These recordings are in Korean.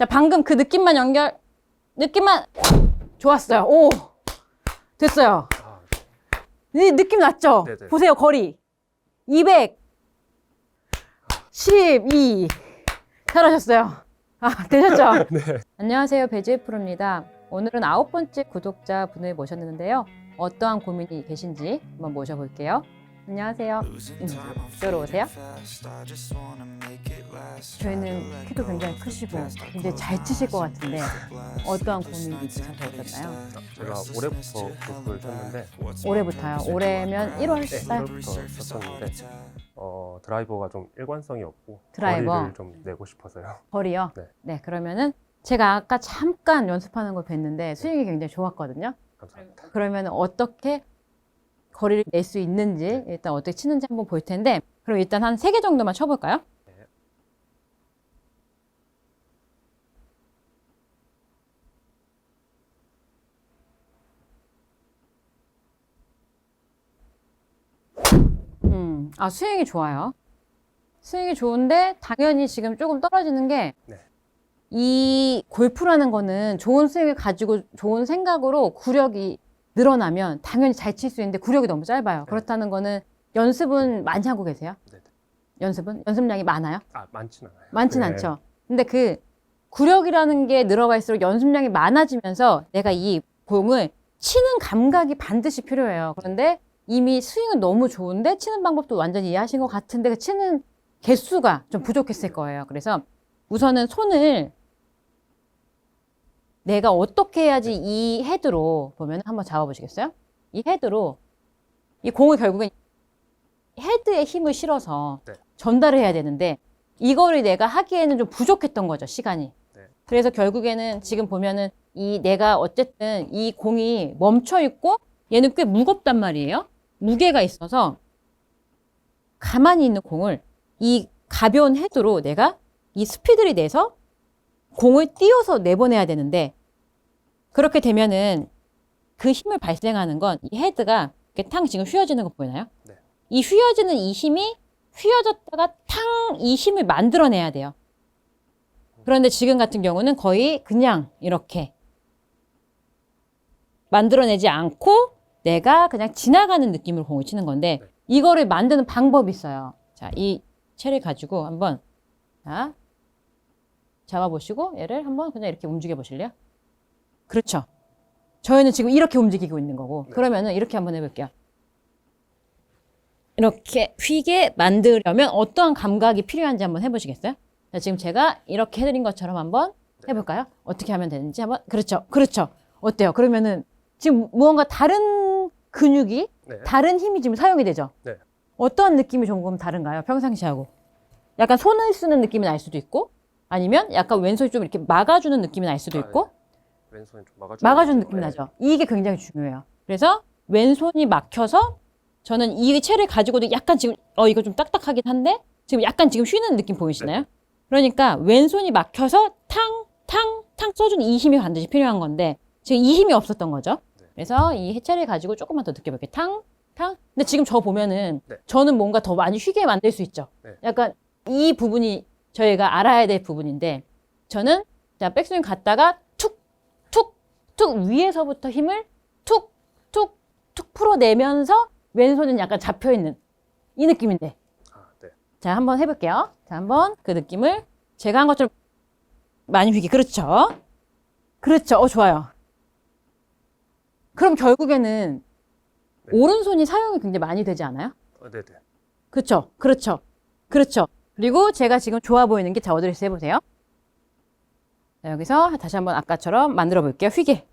자, 방금 그 느낌만 연결, 느낌만, 좋았어요. 오! 됐어요. 아, 이 느낌 났죠? 네네. 보세요, 거리. 200, 12. 잘하셨어요. 아, 되셨죠? 네. 안녕하세요. 배지혜 프로입니다. 오늘은 아홉 번째 구독자 분을 모셨는데요. 어떠한 고민이 계신지 한번 모셔볼게요. 안녕하세요. 음, 이쪽으로 오세요. 저희는 키도 굉장히 크시고 굉장히 잘 치실 것 같은데 어떠한 고민이 있으셔서 오셨나요? 제가 올해부터 골프를 쳤는데 올해부터요. 올해면 1월 네, 달? 1월부터 쳤었는데 어, 드라이버가 좀 일관성이 없고 드라이버? 거리를 좀 내고 싶어서요. 거리요? 네. 네, 그러면은 제가 아까 잠깐 연습하는 걸 뵀는데 스윙이 굉장히 좋았거든요. 감사합니다. 그러면 어떻게 거리를 낼 수 있는지 일단 어떻게 치는지 한번 볼 텐데 그럼 일단 한 세 개 정도만 쳐볼까요? 네. 음, 아 스윙이 좋아요. 스윙이 좋은데 당연히 지금 조금 떨어지는 게 네. 이 골프라는 거는 좋은 스윙을 가지고 좋은 생각으로 구력이 늘어나면 당연히 잘 칠 수 있는데 구력이 너무 짧아요. 네. 그렇다는 거는 연습은 많이 하고 계세요? 네. 네. 연습은? 연습량이 많아요? 아, 많진 않아요. 많진 네. 않죠. 근데 그 구력이라는 게 늘어갈수록 연습량이 많아지면서 내가 이 공을 치는 감각이 반드시 필요해요. 그런데 이미 스윙은 너무 좋은데 치는 방법도 완전히 이해하신 것 같은데 그 치는 개수가 좀 부족했을 거예요. 그래서 우선은 손을 내가 어떻게 해야지 이 헤드로 보면 한번 잡아보시겠어요? 이 헤드로 이 공을 결국엔 헤드에 힘을 실어서 네. 전달을 해야 되는데 이거를 내가 하기에는 좀 부족했던 거죠 시간이. 네. 그래서 결국에는 지금 보면은 이 내가 어쨌든 이 공이 멈춰 있고 얘는 꽤 무겁단 말이에요. 무게가 있어서 가만히 있는 공을 이 가벼운 헤드로 내가 이 스피드를 내서 공을 띄워서 내보내야 되는데 그렇게 되면은 그 힘을 발생하는 건 이 헤드가 이렇게 탕 지금 휘어지는 거 보이나요? 네. 이 휘어지는 이 힘이 휘어졌다가 탕 이 힘을 만들어내야 돼요. 그런데 지금 같은 경우는 거의 그냥 이렇게 만들어내지 않고 내가 그냥 지나가는 느낌으로 공을 치는 건데 네. 이거를 만드는 방법이 있어요. 자, 이 채를 가지고 한번 자, 잡아보시고 얘를 한번 그냥 이렇게 움직여 보실래요? 그렇죠. 저희는 지금 이렇게 움직이고 있는 거고 네. 그러면은 이렇게 한번 해볼게요. 이렇게 휘게 만들려면 어떠한 감각이 필요한지 한번 해보시겠어요? 자, 지금 제가 이렇게 해드린 것처럼 한번 해볼까요? 어떻게 하면 되는지 한번 그렇죠, 그렇죠. 어때요? 그러면은 지금 무언가 다른 근육이 네. 다른 힘이 지금 사용이 되죠? 네. 어떠한 느낌이 조금 다른가요? 평상시하고 약간 손을 쓰는 느낌이 날 수도 있고 아니면 약간 왼손이 좀 이렇게 막아주는 느낌이 날 수도 아, 있고 왼손이 좀 막아주는, 막아주는 느낌. 느낌이 네. 나죠. 이게 굉장히 중요해요. 그래서 왼손이 막혀서 저는 이 채를 가지고도 약간 지금 어 이거 좀 딱딱하긴 한데 지금 약간 지금 쉬는 느낌 보이시나요? 그러니까 왼손이 막혀서 탕, 탕, 탕 써주는 이 힘이 반드시 필요한 건데 지금 이 힘이 없었던 거죠. 네. 그래서 이 해체를 가지고 조금만 더 느껴볼게요. 탕, 탕. 근데 지금 저 보면은 네. 저는 뭔가 더 많이 쉬게 만들 수 있죠. 네. 약간 이 부분이 저희가 알아야 될 부분인데 저는 자 백스윙 갔다가 툭, 툭, 툭 위에서부터 힘을 툭, 툭, 툭 풀어내면서 왼손은 약간 잡혀 있는 이 느낌인데. 아, 네. 자, 한번 해볼게요. 자, 한번 그 느낌을 제가 한 것처럼 많이 휘기. 그렇죠. 그렇죠. 어, 좋아요. 그럼 결국에는 네. 오른손이 사용이 굉장히 많이 되지 않아요? 어, 네, 네. 그렇죠. 그렇죠. 그렇죠. 그리고 제가 지금 좋아 보이는 게 자, 어드레스 해보세요. 자, 여기서 다시 한번 아까처럼 만들어 볼게요. 휘게.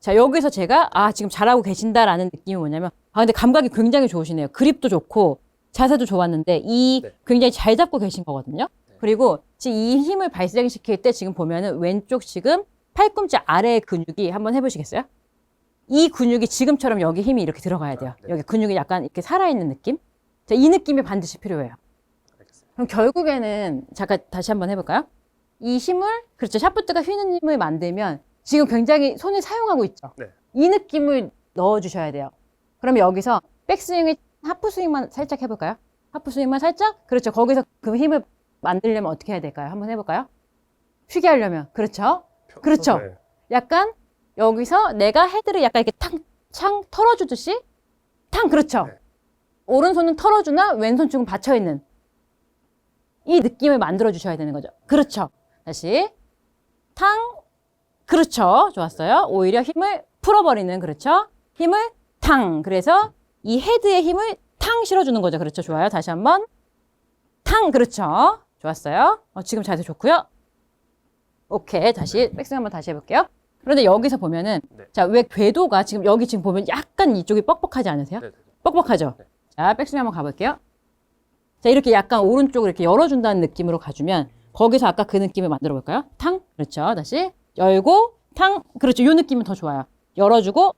자, 여기서 제가, 아, 지금 잘하고 계신다라는 느낌이 뭐냐면, 아, 근데 감각이 굉장히 좋으시네요. 그립도 좋고, 자세도 좋았는데, 이 네. 굉장히 잘 잡고 계신 거거든요. 네. 그리고 지금 이 힘을 발생시킬 때 지금 보면은 왼쪽 지금 팔꿈치 아래 근육이 한번 해보시겠어요? 이 근육이 지금처럼 여기 힘이 이렇게 들어가야 돼요. 아, 네. 여기 근육이 약간 이렇게 살아있는 느낌? 자, 이 느낌이 반드시 필요해요. 그럼 결국에는 잠깐 다시 한번 해볼까요? 이 힘을 그렇죠 샤프트가 휘는 힘을 만들면 지금 굉장히 손을 사용하고 있죠. 네. 이 느낌을 넣어주셔야 돼요. 그러면 여기서 백스윙을 하프 스윙만 살짝 해볼까요? 하프 스윙만 살짝 그렇죠. 거기서 그 힘을 만들려면 어떻게 해야 될까요? 한번 해볼까요? 휘게 하려면. 그렇죠? 펴- 그렇죠. 네. 약간 여기서 내가 헤드를 약간 이렇게 탕, 창 털어주듯이 탕, 그렇죠. 네. 오른손은 털어주나 왼손 쪽은 받쳐 있는 이 느낌을 만들어 주셔야 되는 거죠. 그렇죠. 다시 탕, 그렇죠. 좋았어요. 오히려 힘을 풀어버리는 그렇죠. 힘을 탕. 그래서 이 헤드의 힘을 탕 실어주는 거죠. 그렇죠. 좋아요. 다시 한번 탕. 그렇죠. 좋았어요. 어, 지금 자세 좋고요. 오케이. 다시 백스윙 한번 다시 해볼게요. 그런데 여기서 보면은 네. 자, 왜 궤도가 지금 여기 지금 보면 약간 이쪽이 뻑뻑하지 않으세요? 네, 네. 뻑뻑하죠? 네. 자, 백스윙 한번 가볼게요. 자, 이렇게 약간 오른쪽을 이렇게 열어준다는 느낌으로 가주면 거기서 아까 그 느낌을 만들어 볼까요? 탕. 그렇죠. 다시 열고 탕. 그렇죠. 이 느낌은 더 좋아요. 열어주고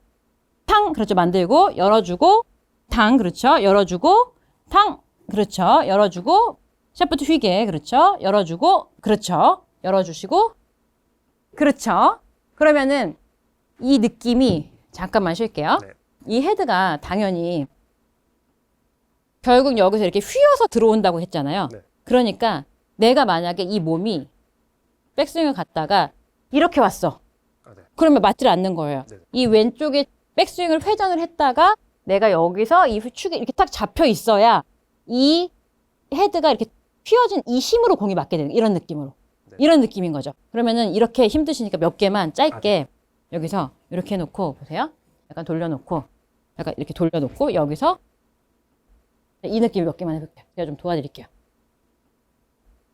탕. 그렇죠. 만들고 열어주고 탕. 그렇죠. 열어주고 탕. 그렇죠. 열어주고 샤프트 휘게. 그렇죠. 열어주고 그렇죠. 열어주시고 그렇죠. 그러면은 이 느낌이 잠깐만 쉴게요. 네. 이 헤드가 당연히 결국 여기서 이렇게 휘어서 들어온다고 했잖아요. 네. 그러니까 내가 만약에 이 몸이 백스윙을 갔다가 이렇게 왔어. 아, 네. 그러면 맞질 않는 거예요. 네. 이 왼쪽에 백스윙을 회전을 했다가 내가 여기서 이 축이 이렇게 딱 잡혀 있어야 이 헤드가 이렇게 휘어진 이 힘으로 공이 맞게 되는 이런 느낌으로. 네. 이런 느낌인 거죠. 그러면은 이렇게 힘드시니까 몇 개만 짧게 여기서 이렇게 해놓고 보세요. 약간 돌려놓고 약간 이렇게 돌려놓고 여기서 이 느낌 몇 개만 해볼게요. 제가 좀 도와드릴게요.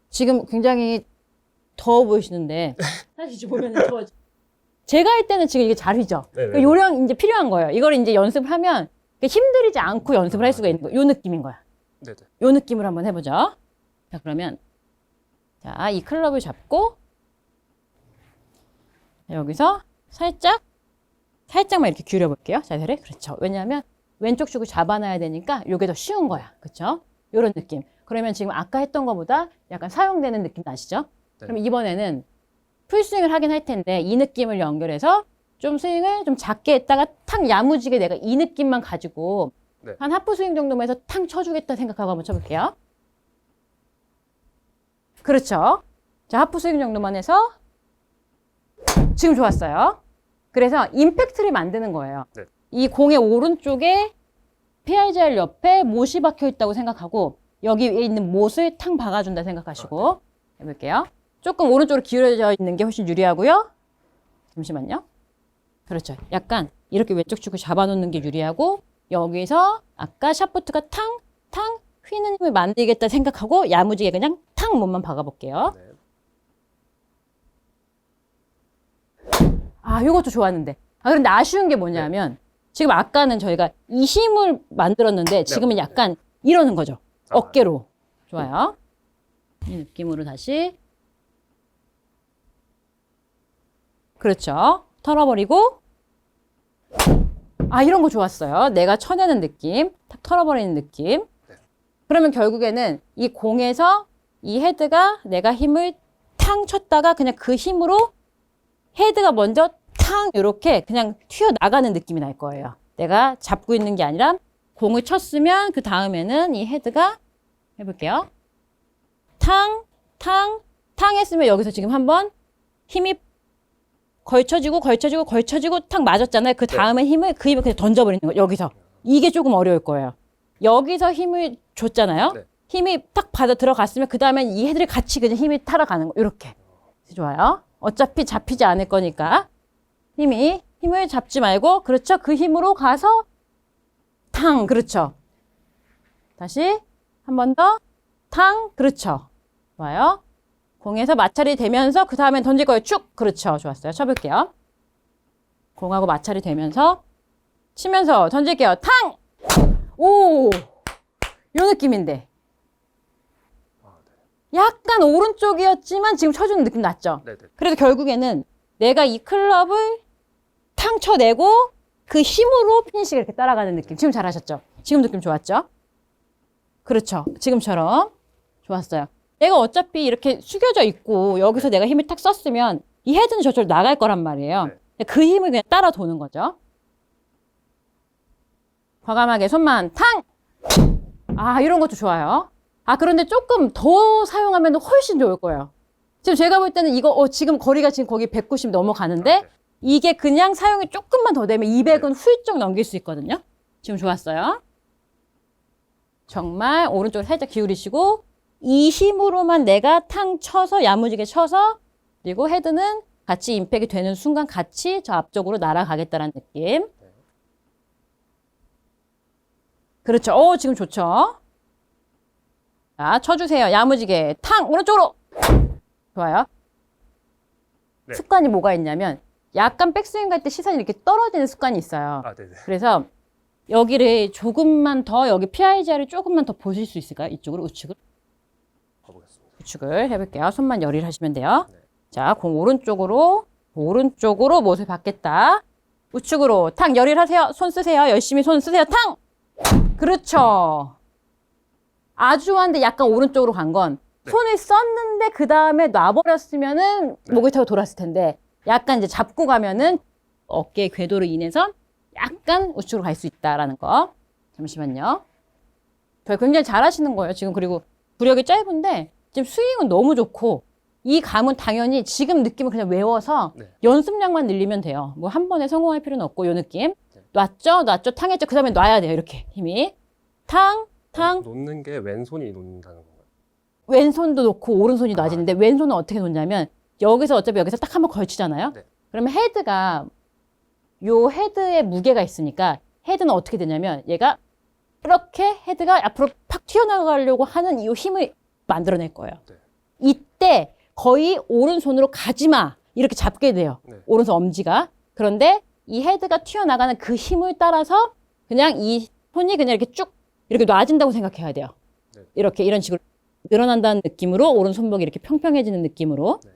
지금 굉장히 더워 보이시는데 사실 지금 보면은 더워. 제가 할 때는 지금 이게 잘 휘죠. 네, 네. 그 요령 이제 필요한 거예요. 이걸 이제 연습하면 힘들이지 않고 연습을 할 수가 있는 거예요. 요 느낌인 거야. 네, 네. 요 느낌으로 한번 해보죠. 자, 그러면 자, 이 클럽을 잡고 여기서 살짝 살짝만 이렇게 기울여 볼게요. 자세를. 그렇죠. 왜냐하면 왼쪽 축을 잡아놔야 되니까 요게 더 쉬운 거야. 그렇죠? 요런 느낌. 그러면 지금 아까 했던 것보다 약간 사용되는 느낌 나시죠? 네. 그럼 이번에는 풀스윙을 하긴 할 텐데 이 느낌을 연결해서 좀 스윙을 좀 작게 했다가 탁 야무지게 내가 이 느낌만 가지고 네. 한 하프 스윙 정도만 해서 탕 쳐주겠다 생각하고 한번 쳐볼게요. 그렇죠. 자, 하프 스윙 정도만 해서 지금 좋았어요. 그래서 임팩트를 만드는 거예요. 네. 이 공의 오른쪽에 PIGR 옆에 못이 박혀 있다고 생각하고 여기 위에 있는 못을 탕 박아준다 생각하시고 해볼게요. 조금 오른쪽으로 기울어져 있는 게 훨씬 유리하고요. 잠시만요. 그렇죠. 약간 이렇게 왼쪽 축을 잡아놓는 게 유리하고 여기서 아까 샤프트가 탕, 탕 휘는 힘을 만들겠다 생각하고 야무지게 그냥 탕 몸만 박아볼게요. 네. 아, 요것도 좋았는데. 아, 그런데 아쉬운 게 뭐냐면 지금 아까는 저희가 이 힘을 만들었는데 지금은 약간 이러는 거죠. 아, 어깨로. 좋아요. 이 느낌으로 다시. 그렇죠. 털어버리고. 아, 이런 거 좋았어요. 내가 쳐내는 느낌. 탁 털어버리는 느낌. 그러면 결국에는 이 공에서 이 헤드가 내가 힘을 탕 쳤다가 그냥 그 힘으로 헤드가 먼저 탕 이렇게 그냥 튀어나가는 느낌이 날 거예요. 내가 잡고 있는 게 아니라 공을 쳤으면 그 다음에는 이 헤드가 해볼게요. 탕, 탕, 탕 했으면 여기서 지금 한번 힘이 걸쳐지고 걸쳐지고 걸쳐지고 탁 맞았잖아요. 그 다음에 힘을 그 힘을 그냥 던져버리는 거예요. 여기서. 이게 조금 어려울 거예요. 여기서 힘을 줬잖아요. 네. 힘이 딱 받아 들어갔으면 그 다음엔 이 헤드를 같이 그냥 힘이 타러 가는 거. 이렇게. 좋아요. 어차피 잡히지 않을 거니까 힘이 힘을 잡지 말고 그렇죠. 그 힘으로 가서 탕 그렇죠. 다시 한 번 더 탕 그렇죠. 좋아요. 공에서 마찰이 되면서 그 다음엔 던질 거예요. 쭉 그렇죠. 좋았어요. 쳐볼게요. 공하고 마찰이 되면서 치면서 던질게요. 탕! 오! 요 느낌인데. 약간 오른쪽이었지만 지금 쳐주는 느낌 났죠? 네, 네. 그래서 결국에는 내가 이 클럽을 탕 쳐내고 그 힘으로 피니시가 이렇게 따라가는 느낌. 지금 잘하셨죠? 지금 느낌 좋았죠? 그렇죠. 지금처럼. 좋았어요. 내가 어차피 이렇게 숙여져 있고 여기서 내가 힘을 탁 썼으면 이 헤드는 저쪽으로 나갈 거란 말이에요. 네. 그 힘을 그냥 따라 도는 거죠. 과감하게 손만 탕! 아, 이런 것도 좋아요. 아, 그런데 조금 더 사용하면 훨씬 좋을 거예요. 지금 제가 볼 때는 이거 어, 지금 거리가 지금 거기 190 넘어가는데 아, 네. 이게 그냥 사용이 조금만 더 되면 200은 훌쩍 넘길 수 있거든요. 지금 좋았어요. 정말 오른쪽을 살짝 기울이시고 이 힘으로만 내가 탕 쳐서 야무지게 쳐서 그리고 헤드는 같이 임팩이 되는 순간 같이 저 앞쪽으로 날아가겠다는 느낌. 그렇죠. 오, 지금 좋죠. 자, 쳐주세요. 야무지게. 탕! 오른쪽으로! 좋아요. 네. 습관이 뭐가 있냐면 약간 백스윙 갈 때 시선이 이렇게 떨어지는 습관이 있어요. 아, 네네. 그래서 여기를 조금만 더 여기 PIGR을 조금만 더 보실 수 있을까요? 이쪽으로 우측을 가보겠습니다. 우측을 해볼게요. 손만 열일 하시면 돼요. 네. 자, 공 오른쪽으로 오른쪽으로 못을 받겠다. 우측으로 탕 열일 하세요. 손 쓰세요. 열심히 손 쓰세요. 탕. 그렇죠. 아주 좋았는데 약간 오른쪽으로 간건 네. 손을 썼는데 그 다음에 놔버렸으면은 네. 목을 타고 돌았을 텐데 약간 이제 잡고 가면은 어깨 궤도로 인해서 약간 우측으로 갈 수 있다라는 거. 잠시만요. 저 굉장히 잘하시는 거예요. 지금 그리고 구력이 짧은데 지금 스윙은 너무 좋고 이 감은 당연히 지금 느낌을 그냥 외워서 네. 연습량만 늘리면 돼요. 뭐 한 번에 성공할 필요는 없고 요 느낌. 네. 놨죠, 놨죠, 탕했죠. 그 다음에 놔야 돼요. 이렇게 힘이 탕, 탕. 놓는 게 왼손이 놓는다는 건가요? 왼손도 놓고 오른손이 놔지는데 왼손은 어떻게 놓냐면 여기서 어차피 여기서 딱 한번 걸치잖아요. 네. 그러면 헤드가 요 헤드에 무게가 있으니까 헤드는 어떻게 되냐면 얘가 이렇게 헤드가 앞으로 팍 튀어나가려고 하는 이 힘을 만들어낼 거예요. 네. 이때 거의 오른손으로 가지마 이렇게 잡게 돼요. 네. 오른손 엄지가. 그런데 이 헤드가 튀어나가는 그 힘을 따라서 그냥 이 손이 그냥 이렇게 쭉 이렇게 놔진다고 생각해야 돼요. 네. 이렇게 이런 식으로 늘어난다는 느낌으로 오른 손목이 이렇게 평평해지는 느낌으로 네.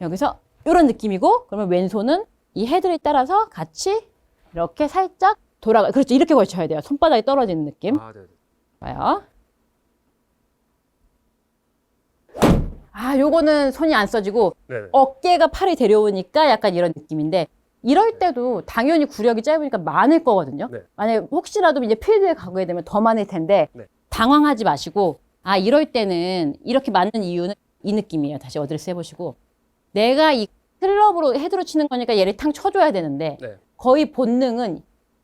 여기서 이런 느낌이고 그러면 왼손은 이 헤드를 따라서 같이 이렇게 살짝 돌아가 그렇죠 이렇게 걸쳐야 돼요 손바닥이 떨어지는 느낌 아, 네네. 봐요 아 요거는 손이 안 써지고 네네. 어깨가 팔이 데려오니까 약간 이런 느낌인데 이럴 때도 당연히 구력이 짧으니까 많을 거거든요. 네. 만약에 혹시라도 이제 필드에 가게 되면 더 많을 텐데 네. 당황하지 마시고 아 이럴 때는 이렇게 맞는 이유는 이 느낌이에요. 다시 어드레스 해보시고 내가 이 클럽으로 헤드로 치는 거니까 얘를 탕 쳐줘야 되는데 네. 거의 본능은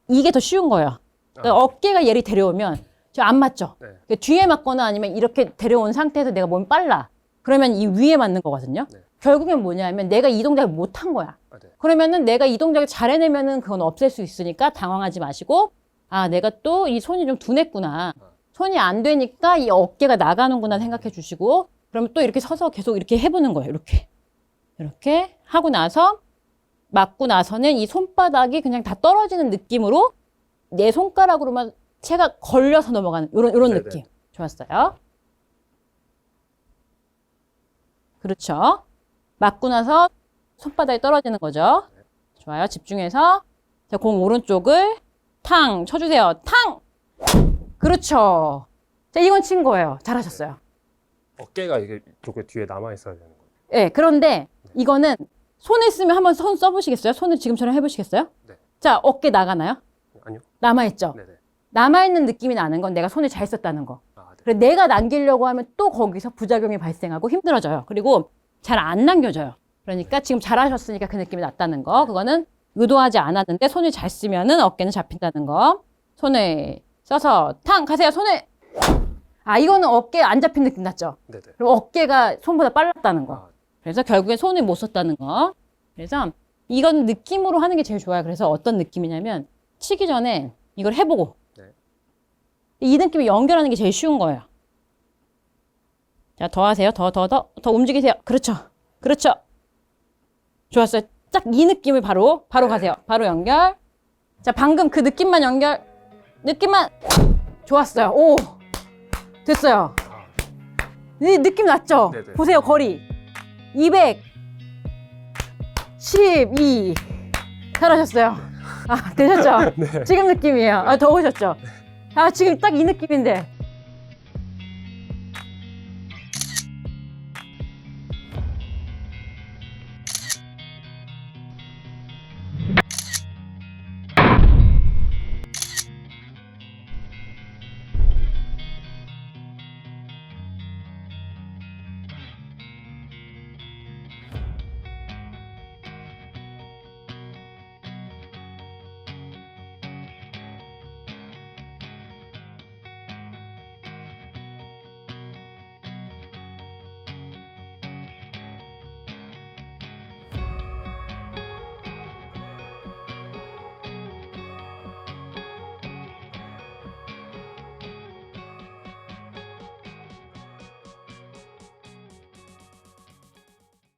이게 더 쉬운 거예요. 그러니까 아. 어깨가 얘를 데려오면 저 안 맞죠. 네. 그러니까 뒤에 맞거나 아니면 이렇게 데려온 상태에서 내가 몸이 빨라. 그러면 이 위에 맞는 거거든요. 네. 결국엔 뭐냐면 내가 이 동작을 못한 거야. 아, 네. 그러면은 내가 이 동작을 잘 해내면은 그건 없앨 수 있으니까 당황하지 마시고 아 내가 또 이 손이 좀 둔했구나. 손이 안 되니까 이 어깨가 나가는구나 생각해 주시고 그러면 또 이렇게 서서 계속 이렇게 해보는 거예요. 이렇게 이렇게 하고 나서 맞고 나서는 이 손바닥이 그냥 다 떨어지는 느낌으로 내 손가락으로만 채가 걸려서 넘어가는 이런 이런 네네. 느낌. 좋았어요. 그렇죠. 맞고 나서 손바닥이 떨어지는 거죠. 좋아요. 집중해서 자, 공 오른쪽을 탕 쳐주세요. 탕. 그렇죠. 자, 이건 친 거예요. 잘하셨어요. 어깨가 이게 이쪽에 뒤에 남아 있어야 되는 예, 그런데 이거는 손을 쓰면 한번 손 써보시겠어요? 손을 지금처럼 해보시겠어요? 네. 자, 어깨 나가나요? 아니요. 남아있죠? 네네. 남아있는 느낌이 나는 건 내가 손을 잘 썼다는 거. 아, 네. 그래, 내가 남기려고 하면 또 거기서 부작용이 발생하고 힘들어져요. 그리고 잘 안 남겨져요. 그러니까 지금 잘하셨으니까 그 느낌이 났다는 거. 그거는 의도하지 않았는데 손을 잘 쓰면은 어깨는 잡힌다는 거. 손을 써서 탕 가세요. 손을 아 이거는 어깨 안 잡힌 느낌 났죠. 네네. 그럼 어깨가 손보다 빨랐다는 거. 아, 그래서 결국엔 손을 못 썼다는 거. 그래서 이건 느낌으로 하는 게 제일 좋아요. 그래서 어떤 느낌이냐면 치기 전에 이걸 해보고 네. 이 느낌을 연결하는 게 제일 쉬운 거예요. 자, 더 하세요. 더, 더, 더, 더 움직이세요. 그렇죠. 그렇죠. 좋았어요. 딱 이 느낌을 바로, 바로 가세요. 바로 연결. 자, 방금 그 느낌만 연결. 느낌만. 좋았어요. 오. 됐어요. 아, 이 느낌 났죠? 네네. 보세요, 거리. 200. 12. 잘하셨어요. 아, 되셨죠? 네. 지금 느낌이에요. 아, 더 오셨죠? 아, 지금 딱 이 느낌인데.